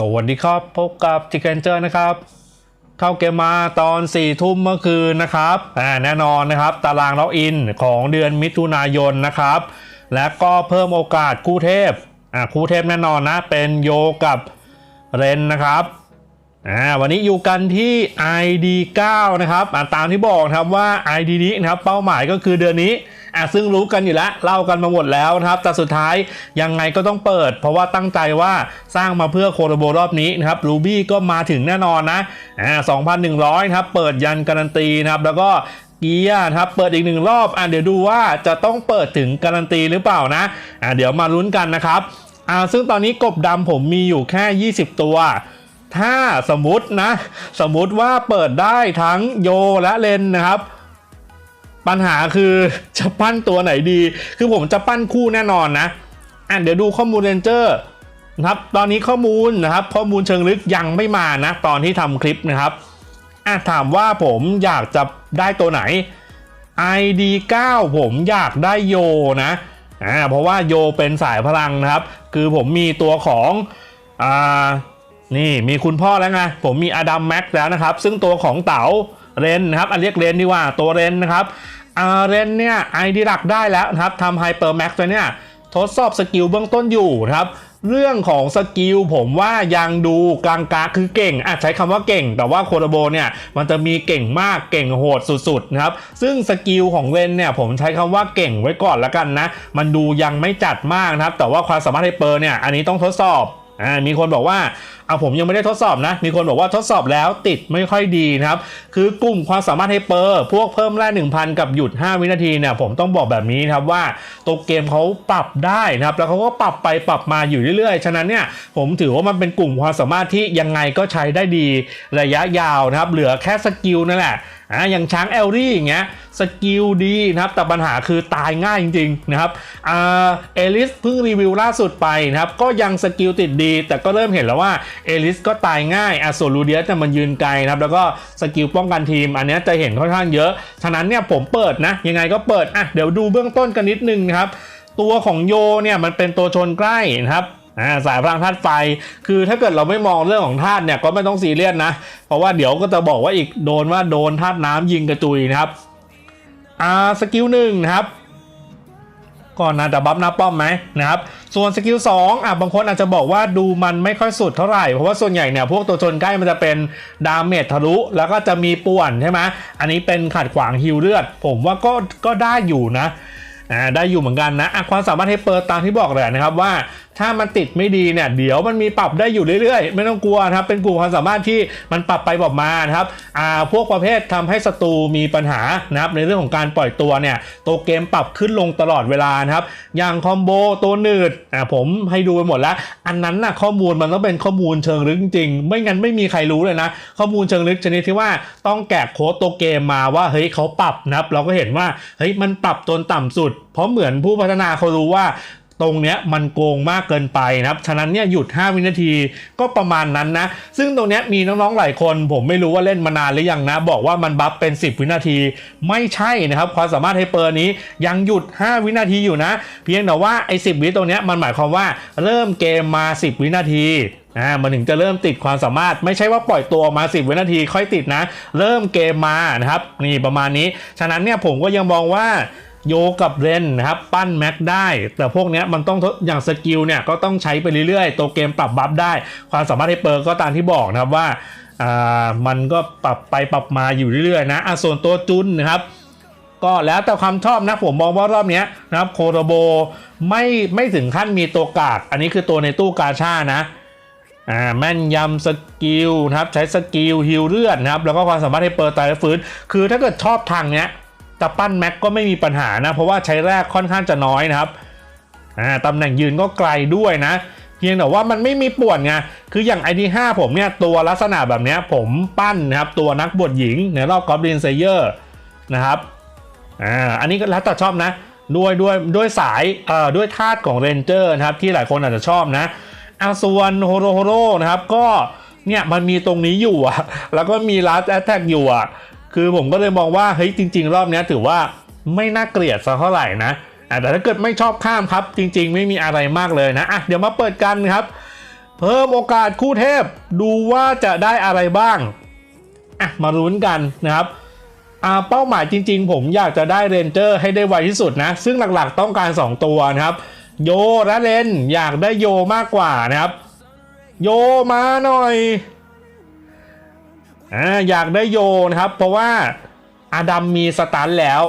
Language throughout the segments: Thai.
สวัสดีครับ พบกับจิกเกนเจอร์นะครับ เข้าเกมมาตอน4ี่ทุ่มเมื่อคืนนะครับอ่าแน่นอนนะครับ ตารางล็อกอินของเดือนมิถุนายนนะครับ และก็เพิ่มโอกาสคู่เทพอ่าคู่เทพแน่นอนนะ เป็นโยกับเรนนะครับอ่าวันนี้อยู่กันที่ ID 9 นะครับอ่าตามที่บอกครับว่า ID นี้นะครับ เป้าหมายก็คือเดือนนี้ อ่าซึ่งรู้กันอยู่แล้วเล่ากันมาหมดแล้วนะครับ แต่สุดท้ายยังไงก็ต้องเปิด เพราะว่าตั้งใจว่าสร้างมาเพื่อโคโรโบรอบนี้นะครับรูบี้ก็มาถึงแน่นอนนะอ่า2,100นะครับเปิดยันการันตีนะครับแล้วก็เกียร์นะครับเปิดอีกหนึ่งรอบอะเดี๋ยวดูว่าจะต้องเปิดถึงการันตีหรือเปล่านะอะเดี๋ยวมาลุ้นกันนะครับอ่าซึ่งตอนนี้กบดำผมมีอยู่แค่ 20 ตัว ถ้าสมมตินะ สมมติว่าเปิดได้ทั้งโยและเลนนะครับ ปัญหาคือจะปั้นตัวไหนดี คือผมจะปั้นคู่แน่นอนนะ อะเดี๋ยวดูข้อมูลเรนเจอร์นะครับ ตอนนี้ข้อมูลนะครับ ข้อมูลเชิงลึกยังไม่มานะ ตอนที่ทำคลิปนะครับ อะถามว่าผมอยากจะได้ตัวไหน ID 9 ผมอยากได้โยนะ อ่า เพราะว่าโยเป็นสายพลังนะครับ คือผมมีตัวของ อ่า นี่มีคุณพ่อแล้วไง ผมมีอดัมแม็กแล้วนะครับ ซึ่งตัวของเต๋าเรนนะครับ อันเรียกเรนดีกว่า ตัวเรนนะครับ อ่าเรนเนี่ยไอดีหลักได้แล้วนะครับทำไฮเปอร์แม็กตัวเนี่ยทดสอบสกิลเบื้องต้นอยู่ครับเรื่องของสกิลผมว่ายังดูกลางกาคือเก่งอะใช้คำว่าเก่ง แต่ว่าโคโรโบเนี่ยมันจะมีเก่งมากเก่งโหดสุดๆนะครับซึ่งสกิลของเรนเนี่ยผมใช้คำว่าเก่งไว้ก่อนละกันนะ มันดูยังไม่จัดมากนะครับ แต่ว่าความสามารถไฮเปอร์เนี่ยอันนี้ต้องทดสอบ อ่ามีคนบอกว่าเอาผมยังไม่ได้ทดสอบนะ มีคนบอกว่าทดสอบแล้วติดไม่ค่อยดีนะครับ คือกลุ่มความสามารถไฮเปอร์ พวกเพิ่มแร่1,000 กับหยุด 5 วินาทีเนี่ยผมต้องบอกแบบนี้นะครับว่าตัวเกมเขาปรับได้นะครับ แล้วเขาก็ปรับไปปรับมาอยู่เรื่อยๆ ฉะนั้นเนี่ยผมถือว่ามันเป็นกลุ่มความสามารถที่ยังไงก็ใช้ได้ดีระยะยาวนะครับ เหลือแค่สกิลนั่นแหละ อ่าอย่างช้างเอลลี่อย่างเงี้ยสกิลดีนะครับแต่ปัญหาคือตายง่ายจริงๆนะครับอ่าเอลิสเพิ่งรีวิวล่าสุดไปนะครับก็ยังสกิลติดดี แต่ก็เริ่มเห็นแล้วว่าเอลิสก็ตายง่ายอะส่วนลูเดียสเนี่ยมันยืนไกลนะครับแล้วก็สกิลป้องกันทีม อันนี้จะเห็นค่อนข้างเยอะ ฉะนั้นเนี่ยผมเปิดนะยังไงก็เปิดอะเดี๋ยวดูเบื้องต้นกันนิดนึงครับตัวของโยเนี่ยมันเป็นตัวชนใกล้นะครับ อ่าสายพลังธาตุไฟ คือถ้าเกิดเราไม่มองเรื่องของธาตุเนี่ยก็ไม่ต้องซีเรียสนะ เพราะว่าเดี๋ยวก็จะบอกว่าอีกโดนว่าโดนธาตุน้ำยิงกระจุยนะครับอ่าสกิลหนึ่งนะครับก็น่าจะบัฟหน้าป้อมไหมนะครับ ส่วนสกิล2อะบางคนอาจจะบอกว่าดูมันไม่ค่อยสุดเท่าไหร่ เพราะว่าส่วนใหญ่เนี่ยพวกตัวชนใกล้มันจะเป็นดาเมจทะลุ แล้วก็จะมีป่วนใช่ไหมอันนี้เป็นขัดขวางฮิวเลือด ผมว่าก็ก็ได้อยู่นะอ่าได้อยู่เหมือนกันนะอะความสามารถให้เปิดตามที่บอกเลยนะครับว่า ถ้ามันติดไม่ดีเนี่ยเดี๋ยวมันมีปรับได้อยู่เรื่อยๆ ไม่ต้องกลัวนะครับเป็นกลุ่มความสามารถที่มันปรับไปปรับมานะครับอ่าพวกประเภททำให้ศัตรูมีปัญหานะครับในเรื่องของการปล่อยตัวเนี่ยตัวเกมปรับขึ้นลงตลอดเวลานะครับอย่างคอมโบตัวหนืดอ่าผมให้ดูไปหมดแล้ว อันนั้นนะข้อมูลมันต้องเป็นข้อมูลเชิงลึกจริงๆ ไม่งั้นไม่มีใครรู้เลยนะ ข้อมูลเชิงลึกชนิดที่ว่าต้องแกะโค้ดตัวเกมมาว่าเฮ้ยเขาปรับนะครับเราก็เห็นว่าเฮ้ยมันปรับจนต่ำสุด เพราะเหมือนผู้พัฒนาเขารู้ว่า ตรงเนี้ยมันโกงมากเกินไปนะครับ ฉะนั้นเนี่ยหยุด 5 วินาทีก็ประมาณนั้นนะ ซึ่งตรงเนี้ยมีน้องๆหลายคน ผมไม่รู้ว่าเล่นมานานหรือยังนะ บอกว่ามันบัฟเป็น 10 วินาที ไม่ใช่นะครับ ความสามารถไฮเปอร์นี้ยังหยุด 5 วินาทีอยู่นะ เพียงแต่ว่าไอ้10วิตรงเนี้ยมันหมายความว่าเริ่มเกมมา 10 วินาทีอ่ามันถึงจะเริ่มติดความสามารถไม่ใช่ว่าปล่อยตัวมา 10 วินาทีค่อยติดนะ เริ่มเกมมานะครับนี่ประมาณนี้ ฉะนั้นเนี่ยผมก็ยังมองว่า โยกับเรนนะครับปั้นแม็กได้ แต่พวกนี้มันต้องอย่างสกิลเนี่ยก็ต้องใช้ไปเรื่อยๆ ตัวเกมปรับบัฟได้ ความสามารถให้เปิร์ก็ตามที่บอกนะครับว่าอ่ามันก็ปรับไปปรับมาอยู่เรื่อยๆนะอะส่วนตัวจุนนะครับก็แล้วแต่ความชอบนะผมมองว่ารอบนี้นะครับโคโรโบไม่ไม่ถึงขั้นมีตัวกาก อันนี้คือตัวในตู้กาชานะอ่าแม่นยำสกิลนะครับใช้สกิลฮิลเลือดนะครับแล้วก็ความสามารถให้เปิดตายและฟื้น คือถ้าเกิดชอบทางเนี้ย จะปั้นแม็กก็ไม่มีปัญหานะ เพราะว่าใช้แรกค่อนข้างจะน้อยนะครับตำแหน่งยืนก็ไกลด้วยนะ เพียงแต่ว่ามันไม่มีปวนไงคืออย่าง ID5 ผมเนี่ยตัวลักษณะแบบนี้ผมปั้นนะครับตัวนักบวชหญิงในรอบกอบลินเซเยอร์นะครับอ่าอันนี้ก็แล้วแต่ชอบนะด้วยด้วยด้วยสายเอ่อด้วยธาตุของเรนเจอร์นะครับที่หลายคนอาจจะชอบนะอาส่วนโฮโรโฮโรนะครับก็เนี่ยมันมีตรงนี้อยู่อะแล้วก็มีลัสแอตแทกอยู่อะ คือผมก็เลยมองว่าเฮ้ยจริง ๆ รอบนี้ถือว่าไม่น่าเกลียดสักเท่าไหร่นะอะแต่ถ้าเกิดไม่ชอบข้ามครับ จริง ๆ ไม่มีอะไรมากเลยนะอะเดี๋ยวมาเปิดกันครับ เพิ่มโอกาสคู่เทพดูว่าจะได้อะไรบ้างอะมาลุ้นกันนะครับอาเป้าหมายจริง ๆ ผมอยากจะได้เรนเจอร์ให้ได้ไวที่สุดนะ ซึ่งหลักๆต้องการ 2 ตัวนะครับ โยและเลนอยากได้โยมากกว่านะครับ โยมาหน่อย อ่าอยากได้โยนะครับ เพราะว่าอาดัมมีสตันแล้ว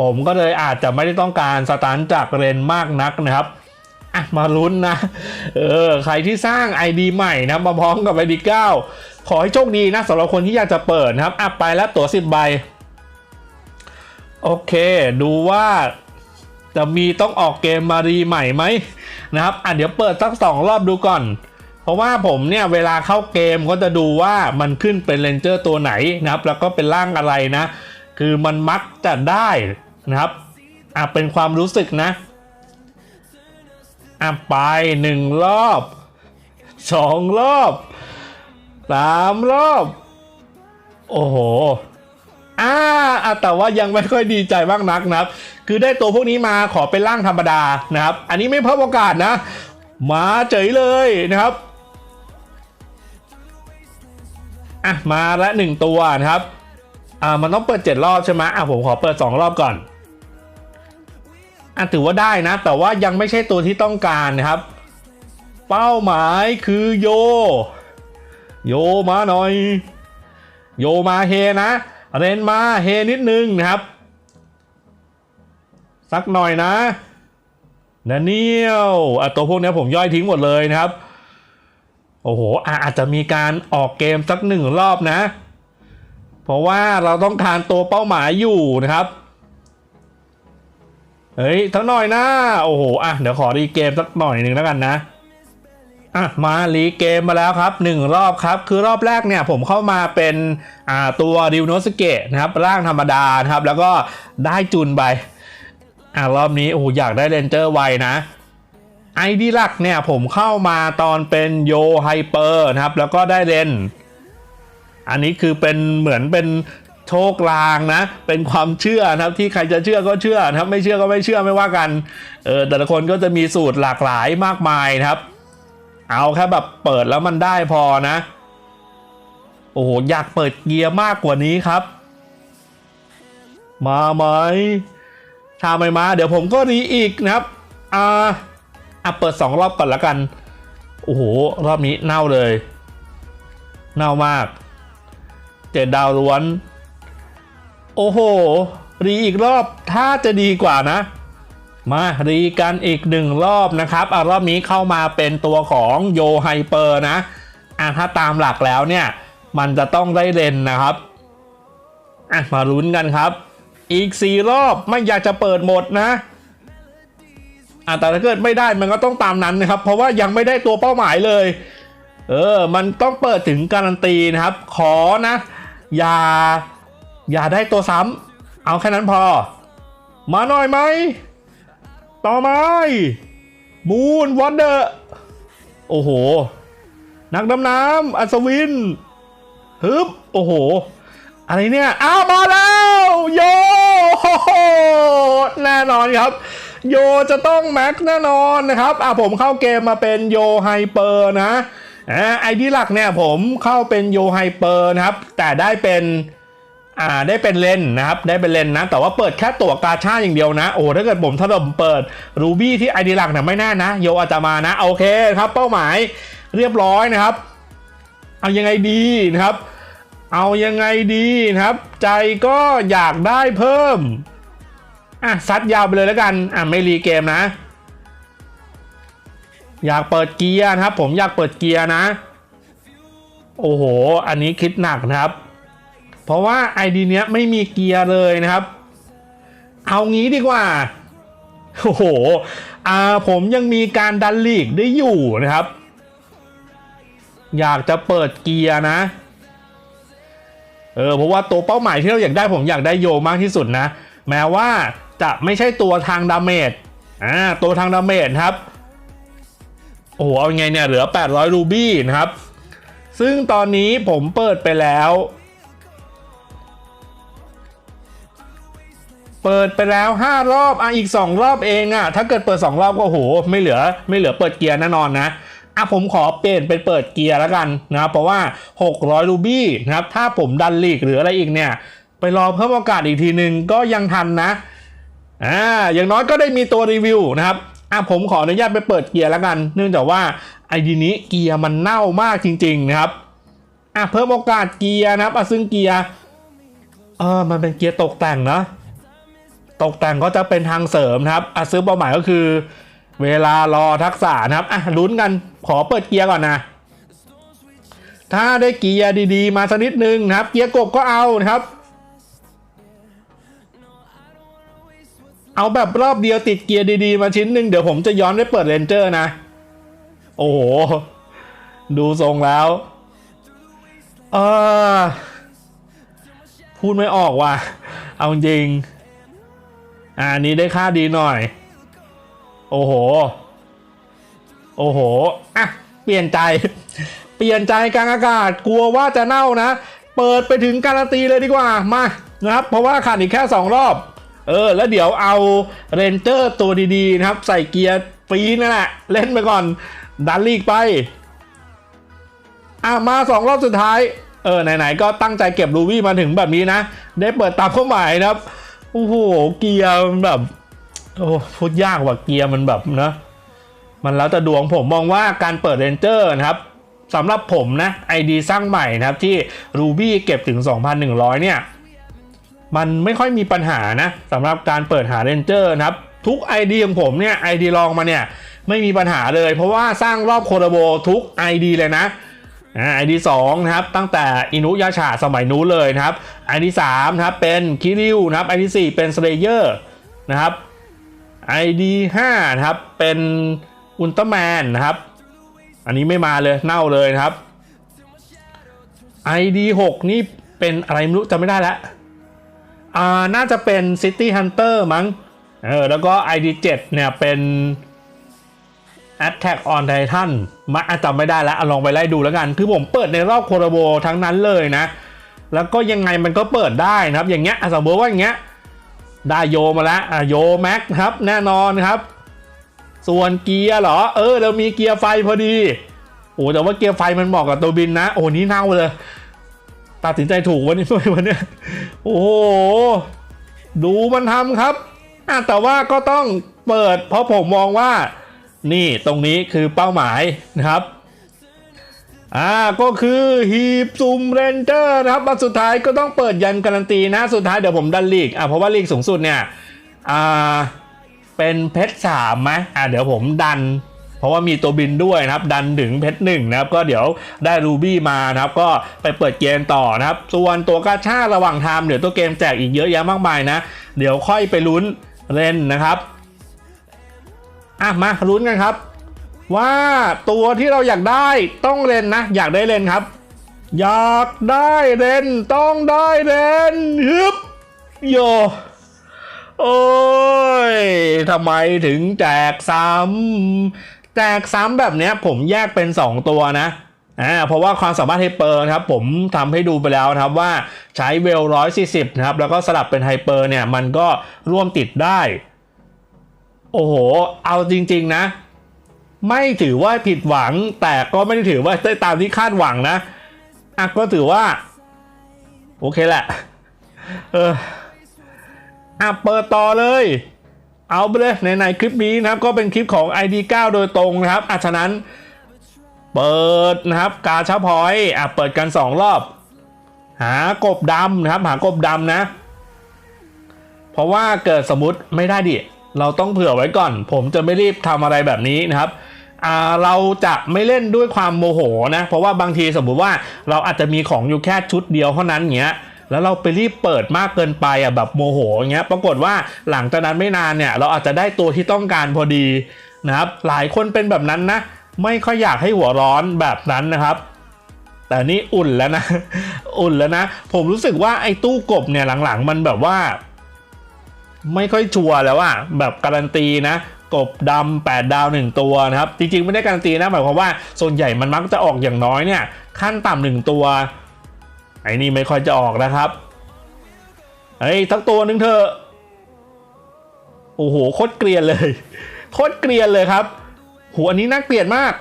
ผมก็เลยอาจจะไม่ได้ต้องการสตันจากเรนมากนักนะครับอะมาลุ้นนะ เออ ใครที่สร้าง ID ใหม่นะมาพร้อมกับ ID 9 ขอให้โชคดีนะสำหรับคนที่อยากจะเปิดนะครับอะไปแล้วตั๋ว 10 ใบ โอเค ดูว่าจะมีต้องออกเกมมารีใหม่ไหมนะครับ อะเดี๋ยวเปิดสักสองรอบดูก่อน ราะว่าผมเนี่ยเวลาเข้าเกมก็จะดูว่ามันขึ้นเป็นเลนเจอร์ตัวไหนนะครับ แล้วก็เป็นร่างอะไรนะ คือมันมักจะได้นะครับอะเป็นความรู้สึกนะอะไปหนึ่งรอบสองรอบสามรอบ โอ้โหอ่าแต่ว่ายังไม่ค่อยดีใจมากนักนะครับ คือได้ตัวพวกนี้มาขอเป็นร่างธรรมดานะครับ อันนี้ไม่เพิ่มโอกาสนะ มาเฉยเลยนะครับ อะมาละหนึ่งตัวนะครับอ่ามันต้องเปิด7รอบใช่ไหมอะผมขอเปิด2รอบก่อนอะถือว่าได้นะ แต่ว่ายังไม่ใช่ตัวที่ต้องการนะครับ เป้าหมายคือโย โยมาหน่อย โยมาเฮนะเรนมาเฮนิดนึงนะครับสักหน่อยนะนาเนียวอะตัวพวกนี้ผมย่อยทิ้งหมดเลยนะครับ โอ้โหอาจจะมีการออกเกมสักหนึ่งรอบนะ เพราะว่าเราต้องการตัวเป้าหมายอยู่นะครับ เฮ้ยทั้งหน่อยนะ โอ้โห อะ เดี๋ยวขอรีเกมสักหน่อยหนึ่งแล้วกันนะ อะ มารีเกมมาแล้วครับหนึ่งรอบครับ คือรอบแรกเนี่ยผมเข้ามาเป็นอ่าตัวริวโนสเกะนะครับ ร่างธรรมดานะครับ แล้วก็ได้จุนไป อะ รอบนี้ โอ้โห อยากได้เรนเจอร์ไวนะ ไอดีหลักเนี่ยผมเข้ามาตอนเป็นโยไฮเปอร์นะครับ แล้วก็ได้เรนอันนี้คือเป็นเหมือนเป็นโชคลางนะ เป็นความเชื่อนะครับที่ใครจะเชื่อก็เชื่อนะครับ ไม่เชื่อก็ไม่เชื่อไม่ว่ากันเออแต่ละคนก็จะมีสูตรหลากหลายมากมายนะครับ เอาแค่แบบเปิดแล้วมันได้พอนะ โอ้โหอยากเปิดเกียร์มากกว่านี้ครับ มาไหมถ้าไม่มา เดี๋ยวผมก็รีอีกนะครับอ่า อะเปิดสองรอบก่อนละกัน โอ้โห รอบนี้เน่าเลย เน่ามาก เจ็ดดาวล้วน โอ้โห รีอีกรอบถ้าจะดีกว่านะ มารีกันอีกหนึ่งรอบนะครับอะรอบนี้เข้ามาเป็นตัวของโยไฮเปอร์นะอะถ้าตามหลักแล้วเนี่ย มันจะต้องได้เลนนะครับอะมาลุ้นกันครับ อีก 4 รอบไม่อยากจะเปิดหมดนะ อะแต่ถ้าเกิดไม่ได้มันก็ต้องตามนั้นนะครับ เพราะว่ายังไม่ได้ตัวเป้าหมายเลย เออ มันต้องเปิดถึงการันตีนะครับ ขอนะ อย่า อย่าได้ตัวซ้ำเอาแค่นั้นพอ มาหน่อยไหม ต่อไม้มูนวันเดอร์โอ้โห นักดำน้ำอัศวินฮึบโอ้โห อะไรเนี่ย อ้าว มาแล้ว โยโอ้โหแน่นอนครับ โยจะต้องแม็กแน่นอนนะครับอะผมเข้าเกมมาเป็นโยไฮเปอร์นะอ่าไอดีหลักเนี่ยผมเข้าเป็นโยไฮเปอร์นะครับ แต่ได้เป็นอ่าได้เป็นเลนนะครับได้เป็นเลนนะแต่ว่าเปิดแค่ตั๋วกาชาอย่างเดียวนะ โอ้ถ้าเกิดผมถ้าผมเปิดรูบี้ที่ไอดีหลักเนี่ยไม่แน่นะ โยอาจจะมานะ โอเคครับ เป้าหมายเรียบร้อยนะครับ เอายังไงดีนะครับ เอายังไงดีนะครับ ใจก็อยากได้เพิ่ม อะซัดยาวไปเลยแล้วกัน อะไม่รีเกมนะ อยากเปิดเกียร์นะครับ ผมอยากเปิดเกียร์นะ โอ้โห อันนี้คิดหนักนะครับ เพราะว่าไอดีเนี้ยไม่มีเกียร์เลยนะครับ เอางี้ดีกว่า โอ้โห อ่าผมยังมีการดันลีกได้อยู่นะครับ อยากจะเปิดเกียร์นะ เออเพราะว่าตัวเป้าหมายที่เราอยากได้ผมอยากได้โยมากที่สุดนะแม้ว่า จะไม่ใช่ตัวทางดาเมจอ่าตัวทางดาเมจครับ โอ้โหเอาไงเนี่ยเหลือ 800 รูบี้นะครับ ซึ่งตอนนี้ผมเปิดไปแล้ว เปิดไปแล้ว 5 รอบอะอีก 2 รอบเองอะถ้าเกิดเปิด 2 รอบก็โหไม่เหลือไม่เหลือเปิดเกียร์แน่นอนนะอะผมขอเปลี่ยนเป็นเปิดเกียร์แล้วกันนะเพราะว่า 600 รูบี้นะครับ ถ้าผมดันลีกหรืออะไรอีกเนี่ย ไปรอเพิ่มโอกาสอีกทีหนึ่งก็ยังทันนะ อ่าอย่างน้อยก็ได้มีตัวรีวิวนะครับอะผมขออนุญาตไปเปิดเกียร์แล้วกัน เนื่องจากว่าไอดีนี้เกียร์มันเน่ามากจริง ๆ นะครับอะเพิ่มโอกาสเกียร์นะครับอะซึ่งเกียร์เออมันเป็นเกียร์ตกแต่งเนาะตกแต่งก็จะเป็นทางเสริมนะครับอะซื้อเป้าหมายก็คือ เวลารอทักษะนะครับอะลุ้นกันขอเปิดเกียร์ก่อนนะ ถ้าได้เกียร์ดีๆ มาสักนิดนึงนะครับ เกียร์กบก็เอานะครับ เอาแบบรอบเดียวติดเกียร์ดีๆ มาชิ้นหนึ่งเดี๋ยวผมจะย้อนไปเปิดเรนเจอร์นะ โอ้โห ดูทรงแล้วเออพูดไม่ออกว่ะ เอาจริง อ่าอันนี้ได้ค่าดีหน่อย โอ้โห โอ้โห อะ เปลี่ยนใจ เปลี่ยนใจกลางอากาศ กลัวว่าจะเน่านะ เปิดไปถึงการันตีเลยดีกว่า มา นะครับ เพราะว่าขาดอีกแค่ 2 รอบ เออ แล้วเดี๋ยวเอาเรนเจอร์ตัวดีๆนะครับ ใส่เกียร์ฟรีนั่นแหละเล่นไปก่อน ดันลีกไป อะ มา2รอบสุดท้าย เออ ไหนๆ ก็ตั้งใจเก็บรูวี่มาถึงแบบนี้นะ ได้เปิดตามเข้าหมายนะครับ โอ้โห เกียร์มันแบบ โอ้พูดยากว่าเกียร์มันแบบนะมันแล้วแต่ดวงผมมองว่าการเปิดเรนเจอร์นะครับสำหรับผมนะ ID สร้างใหม่นะครับที่ Ruby เก็บถึง 2,100 เนี่ย มันไม่ค่อยมีปัญหานะสำหรับการเปิดหาเรนเจอร์นะครับ ทุก ID ของผมเนี่ย ID ลองมาเนี่ย ไม่มีปัญหาเลย เพราะว่าสร้างรอบโคโรโบทุก ID เลยนะอ่า ID 2นะครับ ตั้งแต่อินุยาชาสมัยนู้นเลยนะครับ ID 3นะครับ เป็นคิริวนะครับ ID 4เป็นสเลเยอร์นะครับ ID 5นะครับ เป็นอุลตร้าแมนนะครับ อันนี้ไม่มาเลยเน่าเลยนะครับ ID 6นี่เป็นอะไรไม่รู้จำไม่ได้แล้ว อ่าน่าจะเป็น City Hunter มั้งเออแล้วก็ ID 7 เนี่ยเป็น Attack on Titan มาจำไม่ได้แล้วลองไปไล่ดูแล้วกัน คือผมเปิดในรอบโคโรโบทั้งนั้นเลยนะ แล้วก็ยังไงมันก็เปิดได้นะครับ อย่างเงี้ยสมมติว่าอย่างเงี้ยได้โยมาแล้วอะโยแม็กครับแน่นอนครับ ส่วนเกียร์เหรอ เออ เรามีเกียร์ไฟพอดีโอ้แต่ว่าเกียร์ไฟมันเหมาะกับตัวบินนะ โอ้นี่เน่าเลย ตัดสินใจถูกวันนี้ด้วยวันเนี้ยโอ้โห ดูมันทำครับอแต่ว่าก็ต้องเปิด เพราะผมมองว่า นี่ตรงนี้คือเป้าหมายนะครับอ่าก็คือฮีบซูมเรนเจอร์นะครับมาสุดท้ายก็ต้องเปิดยันการันตีนะ สุดท้ายเดี๋ยวผมดันลีกอะเพราะว่าลีกสูงสุดเนี่ยอ่าเป็นเพชรสามไหมอะเดี๋ยวผมดัน เพราะว่ามีตัวบินด้วยนะครับ ดันถึงเพชรหนึ่งนะครับ ก็เดี๋ยวได้รูบี้มานะครับ ก็ไปเปิดเกมต่อนะครับ ส่วนตัวกาชาระหว่างทำเดี๋ยวตัวเกมแจกอีกเยอะแยะมากมายนะ เดี๋ยวค่อยไปลุ้นเล่นนะครับ อะ มาลุ้นกันครับ ว่าตัวที่เราอยากได้ต้องเล่นนะ อยากได้เล่นครับ อยากได้เล่นต้องได้เล่นฮึบโยโอ้ย ทำไมถึงแจกซ้ำ แจกซ้ำแบบเนี้ยผมแยกเป็น 2 ตัวนะอ่าเพราะว่าความสามารถไฮเปอร์นะครับผมทำให้ดูไปแล้วนะครับว่าใช้เวล140นะครับแล้วก็สลับเป็นไฮเปอร์เนี่ยมันก็ร่วมติดได้ โอ้โห เอาจริง ๆนะ ไม่ถือว่าผิดหวังแต่ก็ไม่ได้ถือว่าได้ตามที่คาดหวังนะอะก็ถือว่า โอเคแหละ เอออะเปิดต่อเลย เอาไปเลยในในคลิปนี้นะครับก็เป็นคลิปของ ID9 โดยตรงนะครับอะฉะนั้นเปิดนะครับกาชาพอยต์อะเปิดกัน 2 รอบ หากบดำนะครับ หากบดำนะ เพราะว่าเกิดสมมติไม่ได้ดิเราต้องเผื่อไว้ก่อน ผมจะไม่รีบทำอะไรแบบนี้นะครับอ่าเราจะไม่เล่นด้วยความโมโหนะ เพราะว่าบางทีสมมุติว่าเราอาจจะมีของอยู่แค่ชุดเดียวเท่านั้นเงี้ย แล้วเราไปรีบเปิดมากเกินไปอะแบบโมโหเงี้ยปรากฏว่าหลังจากนั้นไม่นานเนี่ยเราอาจจะได้ตัวที่ต้องการพอดีนะครับหลายคนเป็นแบบนั้นนะ ไม่ค่อยอยากให้หัวร้อนแบบนั้นนะครับ แต่นี่อุ่นแล้วนะ อุ่นแล้วนะ ผมรู้สึกว่าไอ้ตู้กบเนี่ยหลังๆ มันแบบว่า ไม่ค่อยชัวร์แล้วอะแบบการันตีนะกบดำ8ดาว 1 ตัวนะครับ จริงๆ ไม่ได้การันตีนะหมายความว่าส่วนใหญ่มันมักจะออกอย่างน้อยเนี่ย ขั้นต่ำหนึ่งตัว ไอ้นี่ไม่ค่อยจะออกนะครับเฮ้ยทักตัวหนึ่งเถอโอ้โหโคตรเกลียนเลยโคตรเกลียนเลยครับโหอันนี้น่าเกลียดมาก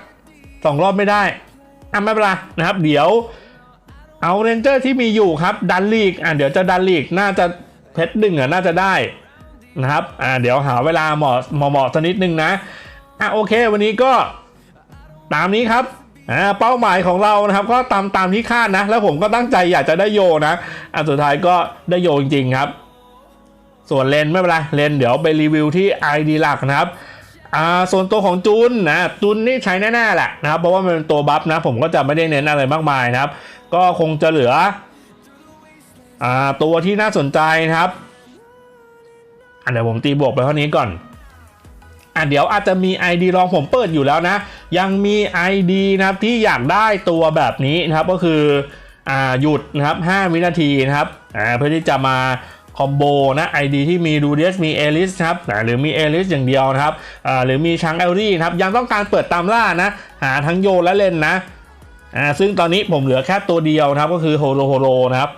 สองรอบไม่ได้อะไม่เป็นไรนะครับ เดี๋ยวเอาเรนเจอร์ที่มีอยู่ครับ ดันลีกอะเดี๋ยวจะดันลีกน่าจะเพชรดึงอะน่าจะได้นะครับอ่าเดี๋ยวหาเวลาเหมาะเหมาะเหมาะสักนิดนึงนะอะโอเค วันนี้ก็ตามนี้ครับ อ่าเป้าหมายของเรานะครับ ก็ตามตามที่คาดนะ แล้วผมก็ตั้งใจอยากจะได้โยนะอะสุดท้ายก็ได้โยจริงๆครับ ส่วนเลนไม่เป็นไรเลนเดี๋ยวไปรีวิวที่ ID หลักนะครับอ่าส่วนตัวของจูนนะจูนนี่ใช้แน่ๆแหละนะครับเพราะว่ามันเป็นตัวบัฟนะ ผมก็จะไม่ได้เน้นอะไรมากมายนะครับ ก็คงจะเหลืออ่าตัวที่น่าสนใจนะครับอะเดี๋ยวผมตีบวกไปเท่านี้ก่อน อะเดี๋ยวอาจจะมี ID รองผมเปิดอยู่แล้วนะ ยังมี ID นะครับที่อยากได้ตัวแบบนี้นะครับก็คืออ่าหยุดนะครับ 5 วินาทีนะครับอ่าเพื่อที่จะมาคอมโบนะ ID ที่มีดูเดสมีเอลิสครับหรือมีเอลิสอย่างเดียวนะครับหรือมีชังเอลรี่ครับยังต้องการเปิดตามล่านะ หาทั้งโยและเล่นนะอ่าซึ่งตอนนี้ผมเหลือแค่ตัวเดียวนะครับก็คือโฮโลโฮโลนะครับ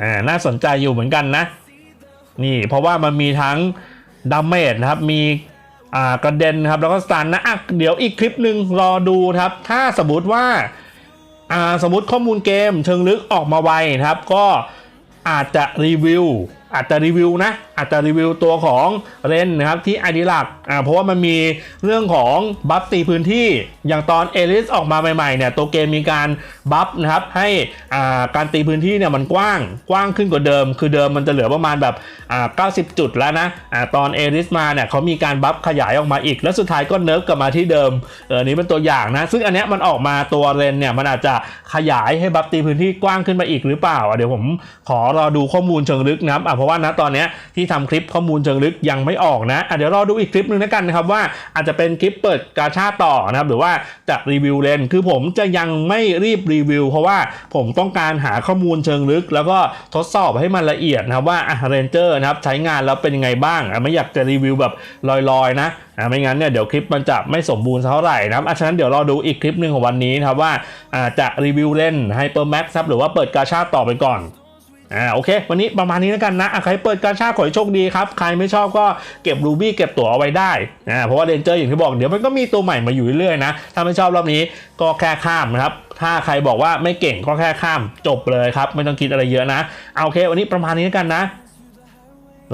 อ่าน่าสนใจอยู่เหมือนกันนะ นี่เพราะว่ามันมีทั้งดาเมจนะครับมี อ่ากระเด็นครับแล้วก็สตันนะอะเดี๋ยวอีกคลิปหนึ่งรอดูครับ ถ้าสมมติว่าอ่าสมมติข้อมูลเกมเชิงลึกออกมาไวครับ ก็อาจจะรีวิวอาจจะรีวิวนะ อาจจะรีวิวตัวของเรนนะครับที่ไอดีหลักอ่าเพราะว่ามันมีเรื่องของบัฟตีพื้นที่ อย่างตอนเอลิสออกมาใหม่ๆเนี่ยตัวเกมมีการบัฟนะครับให้อ่าการตีพื้นที่เนี่ยมันกว้างกว้างขึ้นกว่าเดิม คือเดิมมันจะเหลือประมาณแบบอ่า90 จุดแล้วนะอ่าตอนเอลิสมาเนี่ยเขามีการบัฟขยายออกมาอีก แล้วสุดท้ายก็เนิร์ฟกลับมาที่เดิมเออนี้เป็นตัวอย่างนะ ซึ่งอันเนี้ยมันออกมาตัวเรนเนี่ยมันอาจจะขยายให้บัฟตีพื้นที่กว้างขึ้นมาอีกหรือเปล่าอะเดี๋ยวผมขอรอดูข้อมูลเชิงลึกนะครับอะเพราะว่านะตอนเนี้ยที่ทำคลิปข้อมูลเชิงลึกยังไม่ออกนะะเดี๋ยวรอดูอีกคลิปหนึ่งแล้วกันนะครับว่าอาจจะเป็นคลิปเปิดกาชาต่อนะครับหรือว่าจะรีวิวเลนคือผมจะยังไม่รีบรีวิว เพราะว่าผมต้องการหาข้อมูลเชิงลึก แล้วก็ทดสอบให้มันละเอียดนะครับว่าอะเรนเจอร์นะครับใช้งานแล้วเป็นยังไงบ้างไม่อยากจะรีวิวแบบลอยๆนะอะไม่งั้นเนี่ยเดี๋ยวคลิปมันจะไม่สมบูรณ์เท่าไหร่นะครับฉะนั้นเดี๋ยวรอดูอีกคลิปหนึ่งของวันนี้นะครับว่าจะรีวิวเล่นไฮเปอร์แม็กซ์ครับหรือว่าเปิดกาชาต่อไปก่อน อ่าโอเค วันนี้ประมาณนี้แล้วกันนะใครเปิดการชาขอให้โชคดีครับ ใครไม่ชอบก็เก็บรูบี้เก็บตั๋วเอาไว้ได้อ่าเพราะว่าเรนเจอร์อย่างที่บอกเดี๋ยวมันก็มีตัวใหม่มาอยู่เรื่อยๆนะ ถ้าไม่ชอบรอบนี้ก็แค่ข้ามนะครับ ถ้าใครบอกว่าไม่เก่งก็แค่ข้ามจบเลยครับ ไม่ต้องคิดอะไรเยอะนะเอาโอเค วันนี้ประมาณนี้แล้วกันนะ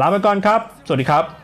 ลาไปก่อนครับ สวัสดีครับ